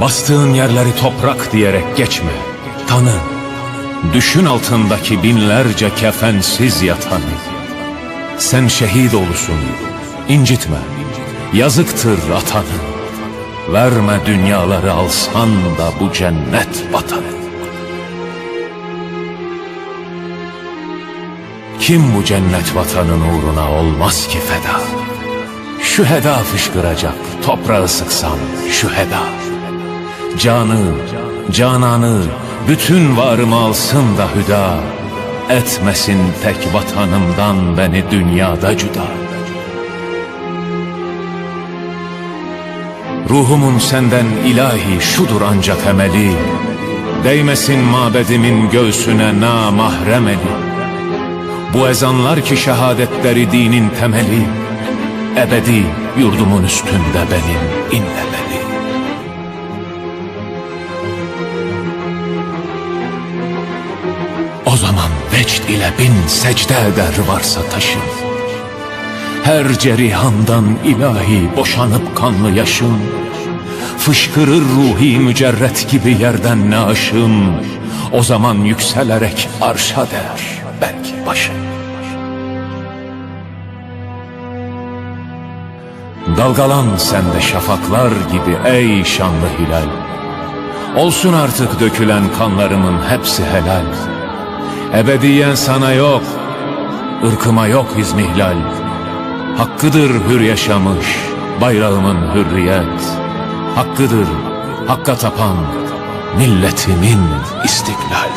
Bastığın yerleri toprak diyerek geçme. Tanı. Düşün altındaki binlerce kefensiz yatanı. Sen şehit olusun. incitme. Yazıktır atanı. Verme dünyaları alsan da bu cennet vatanı. Kim bu cennet vatanın uğruna olmaz ki feda? Şu heda fışkıracak, toprağı sıksam şu heda. Canı, cananı, bütün varımı alsın da hüda. Etmesin tek vatanımdan beni dünyada cüda. Ruhumun senden ilahi şudur ancak emeli. Değmesin mabedimin göğsüne namahrem eli. Bu ezanlar ki şehadetleri dinin temeli Ebedi yurdumun üstünde benim inlemeli vecd ile bin secde eder varsa taşım Her cerihandan ilahi boşanıp kanlı yaşım Fışkırır ruhi mücerret gibi yerden naşım O zaman yükselerek arşa der belki başım Dalgalan sende şafaklar gibi ey şanlı hilal. Olsun artık dökülen kanlarımın hepsi helal Ebediyen sana yok, ırkıma yok izmihlal Hakkıdır hür yaşamış bayrağımın hürriyet. Hakkıdır hakka tapan milletimin istiklal